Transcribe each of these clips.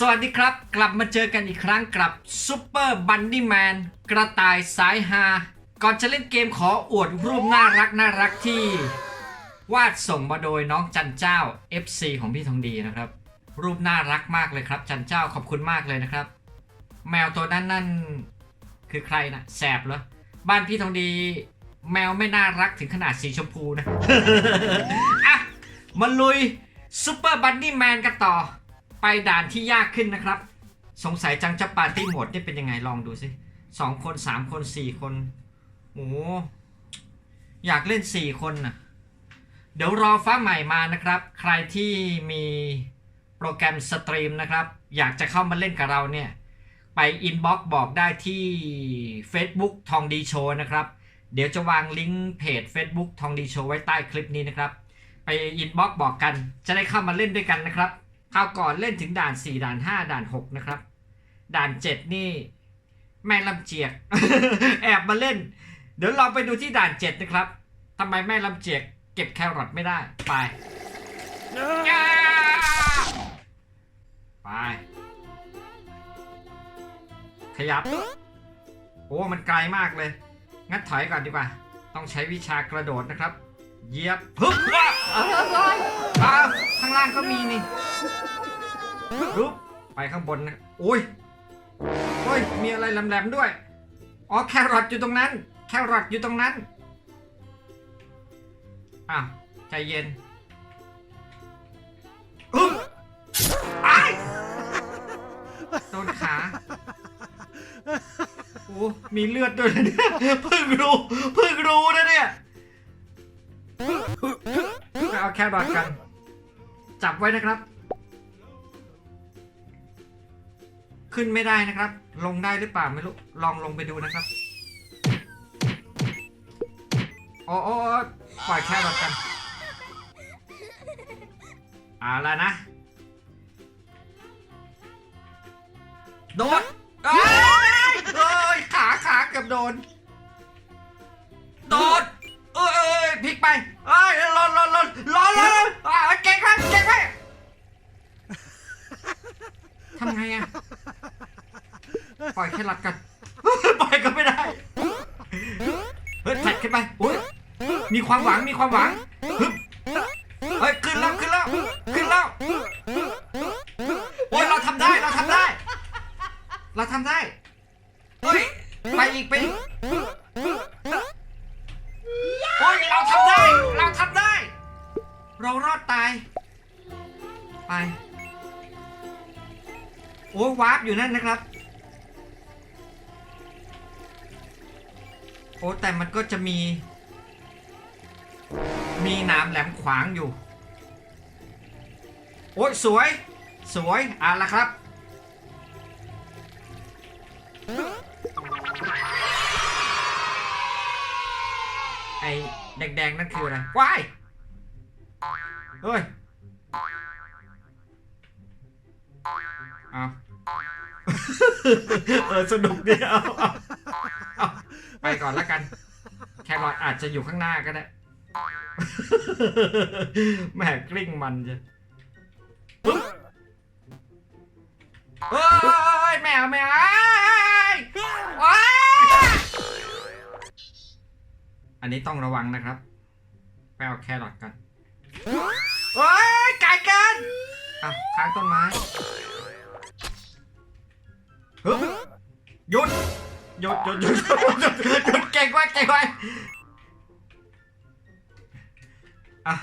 สวัสดีครับ กลับมาเจอกันอีกครั้งกับซูเปอร์บันดี้แมนกระต่ายสายฮาก่อนจะเล่นเกมขออวดรูปน่ารักน่ารักที่ วาดส่งมาโดยน้องจันเจ้า FC ของพี่ทองดีนะครับ รูปน่ารักมากเลยครับ จันเจ้าขอบคุณมากเลยนะครับ แมวตัวนั้นนั่นคือใครนะแสบเหรอบ้านพี่ทองดี แมวไม่น่ารักถึงขนาดสีชมพูนะอะมาลุยซูเปอร์บันดี้แมนกันต่อ ไปด่านที่ยากขึ้นนะครับ สงสัยจังจะปาร์ตี้โหมดนี่เป็นยังไงลองดูสิสองคนสามคนสี่คนโอ้อยากเล่นสี่คนนะเดี๋ยวรอฟ้าใหม่มานะครับ ใครที่มีโปรแกรมสตรีมนะครับ อยากจะเข้ามาเล่นกับเราเนี่ยไปอินบ็อกบอกได้ที่ Facebook ทองดีโชว์นะครับ เดี๋ยวจะวางลิงก์เพจ Facebook ทองดีโชว์ไว้ใต้คลิปนี้นะครับ ไปอินบ็อกบอกกันจะได้เข้ามาเล่นด้วยกันนะครับ คราวก่อนเล่นถึงด่าน 4 ด่าน 5 ด่าน 6 นะครับ ด่าน 7 นี่ แม่ลำเจียก แอบมาเล่น เดี๋ยวเราไปดูที่ด่าน 7 นะครับทำไมแม่ลำเจียก เก็บแครอทไม่ได้ ไปย่าไป ขยับ โอ้ มันไกลมากเลย งั้นถอยก่อนดีกว่า ต้องใช้วิชากระโดดนะครับ เหยียบปึ๊บว้าอ้าวอ้าวข้างล่างก็มีนี่รุบไปข้างบนนะโอ้ยโอ้ยมีอะไรแหลมๆด้วย อ๋อแครอทอยู่ตรงนั้น แครอทอยู่ตรงนั้นอ้าวใจเย็นอึ๊บอ้ายโดนขาโอ้มีเลือดด้วยนะเนี่ยเพิ่งรู้เพิ่งรู้นะเนี่ย เอาแค่รอทกัน จับไว้นะครับ ขึ้นไม่ได้นะครับ ลงได้หรือเปล่าไม่รู้ ลองลงไปดูนะครับโอ้โอ้ปล่อยแค่รอทกัน เอาละนะ โดดเอ้ยเอ้ยขาขาเกือบโดน ไปเอ้ยลนลนลนลนลนอ่าเก่งครับเก่งไปทำไงอะปล่อยแค่หลักกันปล่อยก็ไม่ได้เฮ้ยแท็กขึ้นไปอุ้ยมีความหวังมีความหวังฮึบเฮ้ยขึ้นแล้วขึ้นแล้วขึ้นแล้วโอ้ยเราทำได้เราทำได้ เราทำได้เฮ้ยไปอีกไปอีกโอ้ย เราทำได้ เราทำได้ เรารอดตาย ไป โอ้ยวาร์ปอยู่นั่นนะครับ โอ้แต่มันก็จะมี มีหนามแหลมขวางอยู่ โอ้ยสวย สวยอะละครับไอ แดงๆนั่นคืออะไรว้ายเฮ้ยเอาเออสนุกดีเอาเอาเอาไปก่อนแล้วกัน แครอทอาจจะอยู่ข้างหน้าก็ได้แหม่กลิ้งมันจะปึ๊บเฮ้ยแมวแมว อันนี้ต้องระวังนะครับ ไปเอาแครอทกันเฮ้ยไก่กันอ้าวค้างต้นไม้ฮึหยุดหยุดหยุดหยุดหยุดหยุดหยุดเก่งไว้เก่งไว้อะ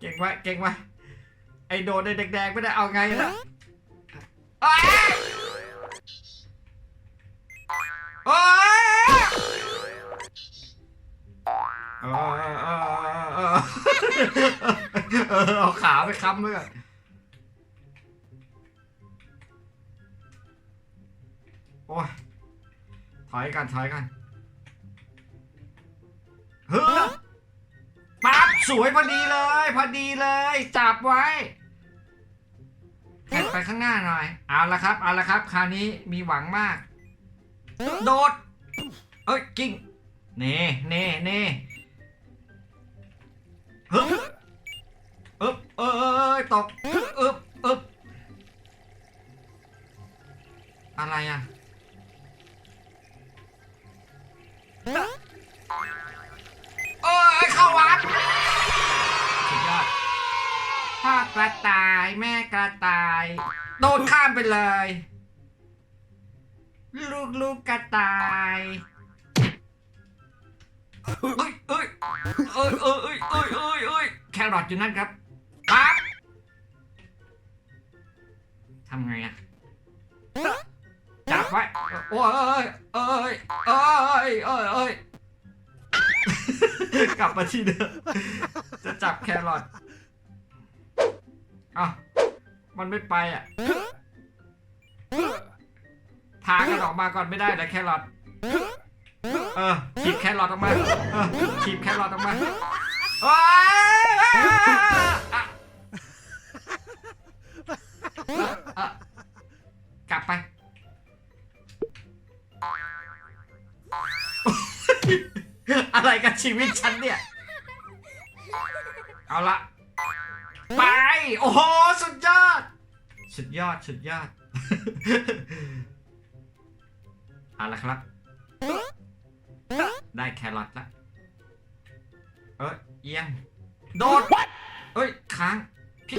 เก่งไว้เก่งไว้ไอโดนไอแดงๆไม่ได้เอาไงล่ะ ไปค้ำไว้ก่อนโอ้ยถอยกันถอยกันเฮ้ยปั๊บสวยพอดีเลย พอดีเลย จับไว้แข่ไปข้างหน้าหน่อย เอาละครับ เอาละครับ คราวนี้มีหวังมาก โดด เอ้ยกิ้งเน่เน่เน่เฮึ เออเออเออตกอึบอึบอะไรอะเออเข้าวัดสุดพ่อกระต่ายแม่กระต่าย โดนข้ามไปเลย ลูกลูกกระต่ายเอ้ยเอ้ยเอ้ยเอ้ยเอ้ยเอ้ยเอ้ยแครอทอยู่นั่นครับ ทำไงอะจับไว้โอ้ยเอ้ยเอ้ยเอ้ยเอ้ยเอ้ยกลับมาที่เดิมจะจับแครอทอ้าวมันไม่ไปอะพากันออกมาก่อนไม่ได้เหรอแครอทเออขีบแครอทออกมาเออขีบแครอทออกมาว้าย ชีวิตฉันเนี่ย เอาละไป โอ้โห สุดยอด สุดยอด สุดยอด เอาละครับ ได้แครอทละ เอ้ยเอียง โดดเอ้ย ค้างผิด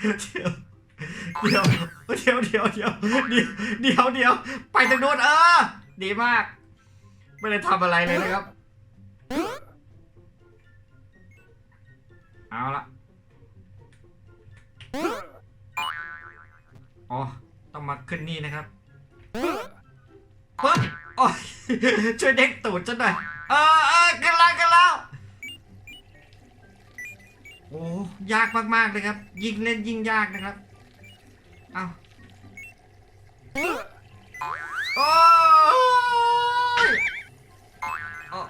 เดี๋ยว เดี๋ยวเดี๋ยวเดี๋ยวเดี๋ยวเดี๋ยวเดี๋ยวเดี๋ยวไปทางโน้นเออ ดีมาก ไม่ได้ทำอะไรเลยนะครับ เอาละอ๋อ ต้องมาขึ้นนี่นะครับปึ๊บโอ้ยช่วยเด็กตูดฉันหน่อย เออเออขึ้นแล้วขึ้นแล้วโอ้ยากมากๆเลยครับ ยิ่งเล่นยิ่งยากนะครับ อาโอ้ยโอ้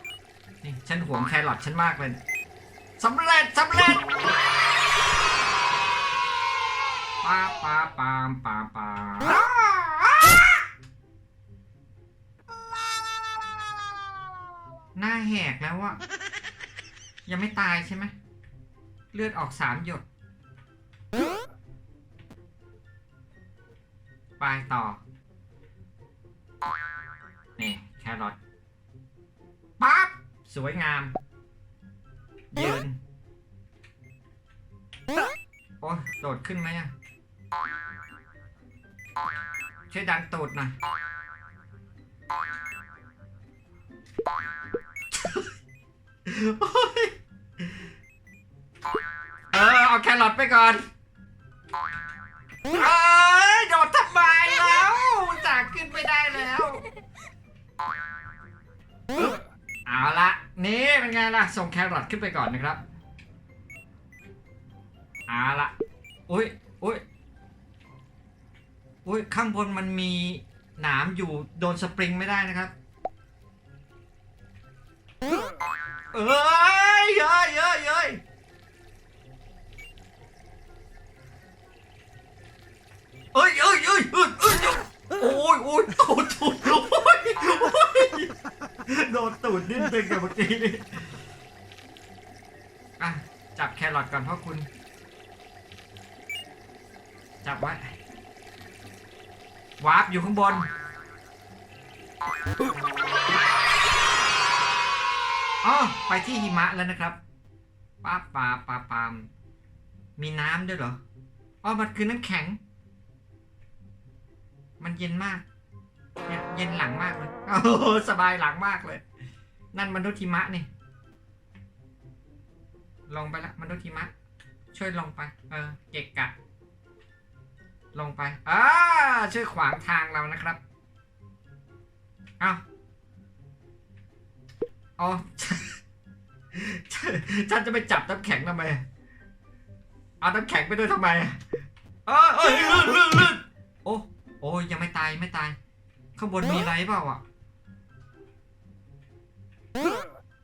นี่ฉันหวงแครอทฉันมากเลยเนี่ยสำเร็จสำเร็จปาปาปามปาปาหน้าแหกแล้วอะยังไม่ตายใช่ไหมเลือดออกสามหยด ไปต่อ นี่ แครอทปั๊บ สวยงาม ยืน โอ้โดดขึ้นไหมอะช่วยดันตูดหน่อยโอ้ยเออ เอาแครอทไปก่อน เอ้ยโดดทำไมแล้วจากขึ้น ได้แล้วเอาละนี่เป็นไงล่ะ ส่งแครอทขึ้นไปก่อนนะครับเอาละอุ้ยอุ้ยอุ้ยข้างบนมันมีหนามอยู่โดนสปริงไม่ได้นะครับเอ้ยเย้ยเย้ยเย้ยเอ้ยเอ้ยเอ้ยเอ้ยเยโอ้ยตูดตูดโอ้ยโอ้ยโดนตูดนิดนึงกับเมื่อกี้นี่อะจับแครอทก่อนพ่อคุณ จับไว้วาร์ปอยู่ข้างบนอ๋อไปที่หิมะแล้วนะครับป้าปาปาปามมีน้ำด้วยเหรออ๋อมันคือน้ำแข็ง มันเย็นมาก เนี่ยเย็นหลังมากเลยโอ้โหสบายหลังมากเลย นั่นมนุษย์หิมะนี่ ลงไปละมนุษย์หิมะ ช่วยลงไป เออ เกะกกะ ลงไปอ่าช่วยขวางทางเรานะครับ เอาอ๋อฉันจะไปจับน้ำแข็งทำไม เอาน้ำแข็งไปด้วยทำไมเออเอ้ยลื่นลื่นลื่นโอ้โอ้ยังไม่ตายไม่ตาย ข้างบนมีอะไรเปล่าอะ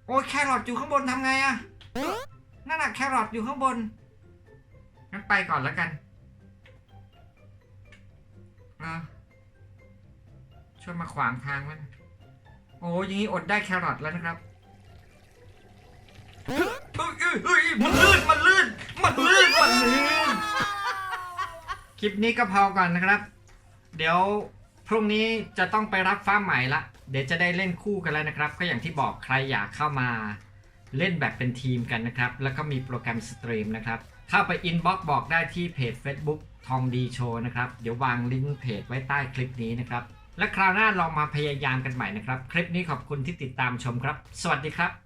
โอ้ยแครอทอยู่ข้างบนทำไงอะนั่นน่ะแครอทอยู่ข้างบน งั้นไปก่อนแล้วกันอะช่วยมาขวางทางไว้หนะโอ้ยอย่างนี้อดได้แครอทแล้วนะครับเฮ้ยเฮ้ยเฮ้ยมันลื่น มันลื่น มันลื่น มันลื่น คลิปนี้ก็พอก่อนนะครับ เดี๋ยว พรุ่งนี้จะต้องไปรับฟ้าใหม่ละ เดี๋ยวจะได้เล่นคู่กันแล้วนะครับ ก็อย่างที่บอกใครอยากเข้ามาเล่นแบบเป็นทีมกันนะครับ แล้วก็มีโปรแกรมสตรีมนะครับ เข้าไปอินบ็อกซ์บอกได้ที่เพจ Facebook ทองดีโชว์นะครับ เดี๋ยววางลิงก์เพจไว้ใต้คลิปนี้นะครับ และคราวหน้าลองมาพยายามกันใหม่นะครับ คลิปนี้ขอบคุณที่ติดตามชมครับ สวัสดีครับ